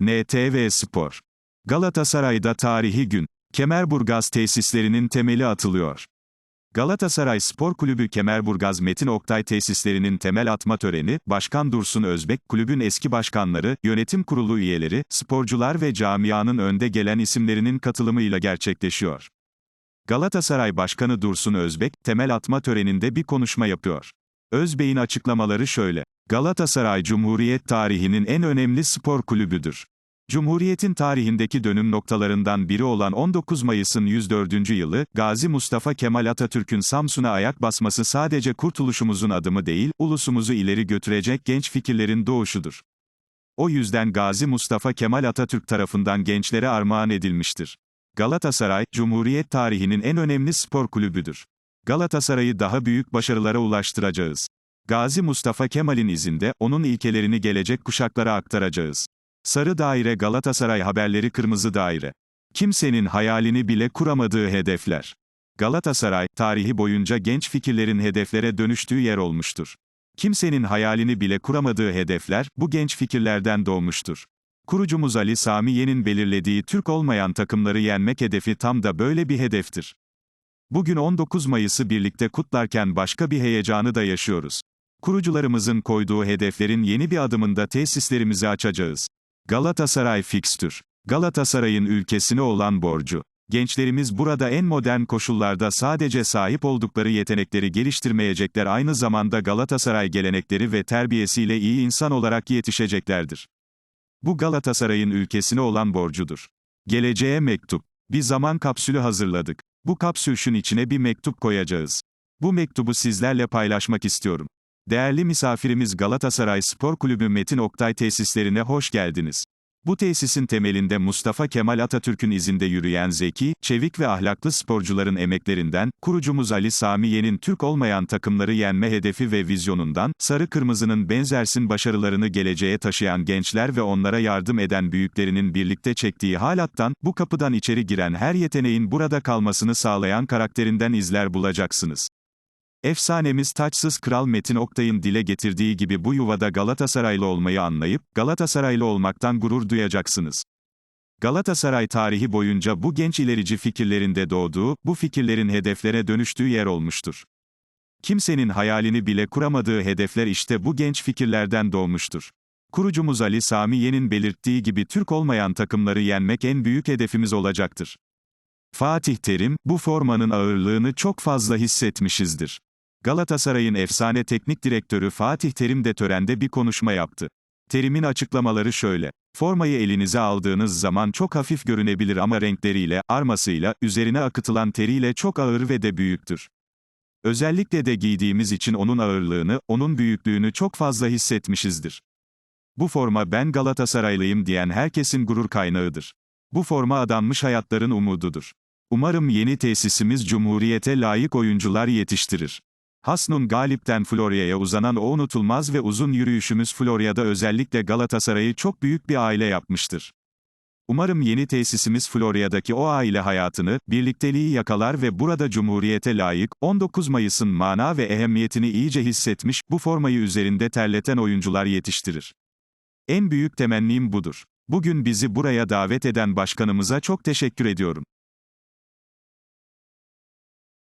NTV Spor. Galatasaray'da tarihi gün. Kemerburgaz tesislerinin temeli atılıyor. Galatasaray Spor Kulübü Kemerburgaz Metin Oktay tesislerinin temel atma töreni, Başkan Dursun Özbek, kulübün eski başkanları, yönetim kurulu üyeleri, sporcular ve camianın önde gelen isimlerinin katılımıyla gerçekleşiyor. Galatasaray Başkanı Dursun Özbek, temel atma töreninde bir konuşma yapıyor. Özbek'in açıklamaları şöyle. Galatasaray Cumhuriyet tarihinin en önemli spor kulübüdür. Cumhuriyetin tarihindeki dönüm noktalarından biri olan 19 Mayıs'ın 104. yılı, Gazi Mustafa Kemal Atatürk'ün Samsun'a ayak basması sadece kurtuluşumuzun adımı değil, ulusumuzu ileri götürecek genç fikirlerin doğuşudur. O yüzden Gazi Mustafa Kemal Atatürk tarafından gençlere armağan edilmiştir. Galatasaray, Cumhuriyet tarihinin en önemli spor kulübüdür. Galatasaray'ı daha büyük başarılara ulaştıracağız. Gazi Mustafa Kemal'in izinde, onun ilkelerini gelecek kuşaklara aktaracağız. Sarı daire Galatasaray haberleri kırmızı daire. Kimsenin hayalini bile kuramadığı hedefler. Galatasaray, tarihi boyunca genç fikirlerin hedeflere dönüştüğü yer olmuştur. Kimsenin hayalini bile kuramadığı hedefler, bu genç fikirlerden doğmuştur. Kurucumuz Ali Sami Yen'in belirlediği Türk olmayan takımları yenmek hedefi tam da böyle bir hedeftir. Bugün 19 Mayıs'ı birlikte kutlarken başka bir heyecanı da yaşıyoruz. Kurucularımızın koyduğu hedeflerin yeni bir adımında tesislerimizi açacağız. Galatasaray fikstür. Galatasaray'ın ülkesine olan borcu. Gençlerimiz burada en modern koşullarda sadece sahip oldukları yetenekleri geliştirmeyecekler aynı zamanda Galatasaray gelenekleri ve terbiyesiyle iyi insan olarak yetişeceklerdir. Bu Galatasaray'ın ülkesine olan borcudur. Geleceğe mektup. Bir zaman kapsülü hazırladık. Bu kapsülün içine bir mektup koyacağız. Bu mektubu sizlerle paylaşmak istiyorum. Değerli misafirimiz Galatasaray Spor Kulübü Metin Oktay tesislerine hoş geldiniz. Bu tesisin temelinde Mustafa Kemal Atatürk'ün izinde yürüyen zeki, çevik ve ahlaklı sporcuların emeklerinden, kurucumuz Ali Sami Yen'in Türk olmayan takımları yenme hedefi ve vizyonundan, sarı kırmızının benzersin başarılarını geleceğe taşıyan gençler ve onlara yardım eden büyüklerinin birlikte çektiği halattan, bu kapıdan içeri giren her yeteneğin burada kalmasını sağlayan karakterinden izler bulacaksınız. Efsanemiz taçsız Kral Metin Oktay'ın dile getirdiği gibi bu yuvada Galatasaraylı olmayı anlayıp, Galatasaraylı olmaktan gurur duyacaksınız. Galatasaray tarihi boyunca bu genç ilerici fikirlerinde doğduğu, bu fikirlerin hedeflere dönüştüğü yer olmuştur. Kimsenin hayalini bile kuramadığı hedefler işte bu genç fikirlerden doğmuştur. Kurucumuz Ali Sami Yen'in belirttiği gibi Türk olmayan takımları yenmek en büyük hedefimiz olacaktır. Fatih Terim, bu formanın ağırlığını çok fazla hissetmişizdir. Galatasaray'ın efsane teknik direktörü Fatih Terim de törende bir konuşma yaptı. Terim'in açıklamaları şöyle. Formayı elinize aldığınız zaman çok hafif görünebilir ama renkleriyle, armasıyla, üzerine akıtılan teriyle çok ağır ve de büyüktür. Özellikle de giydiğimiz için onun ağırlığını, onun büyüklüğünü çok fazla hissetmişizdir. Bu forma ben Galatasaraylıyım diyen herkesin gurur kaynağıdır. Bu forma adanmış hayatların umududur. Umarım yeni tesisimiz Cumhuriyete layık oyuncular yetiştirir. Hasnun Galip'ten Florya'ya uzanan o unutulmaz ve uzun yürüyüşümüz Florya'da özellikle Galatasaray'ı çok büyük bir aile yapmıştır. Umarım yeni tesisimiz Florya'daki o aile hayatını, birlikteliği yakalar ve burada Cumhuriyete layık, 19 Mayıs'ın mana ve ehemmiyetini iyice hissetmiş, bu formayı üzerinde terleten oyuncular yetiştirir. En büyük temennim budur. Bugün bizi buraya davet eden başkanımıza çok teşekkür ediyorum.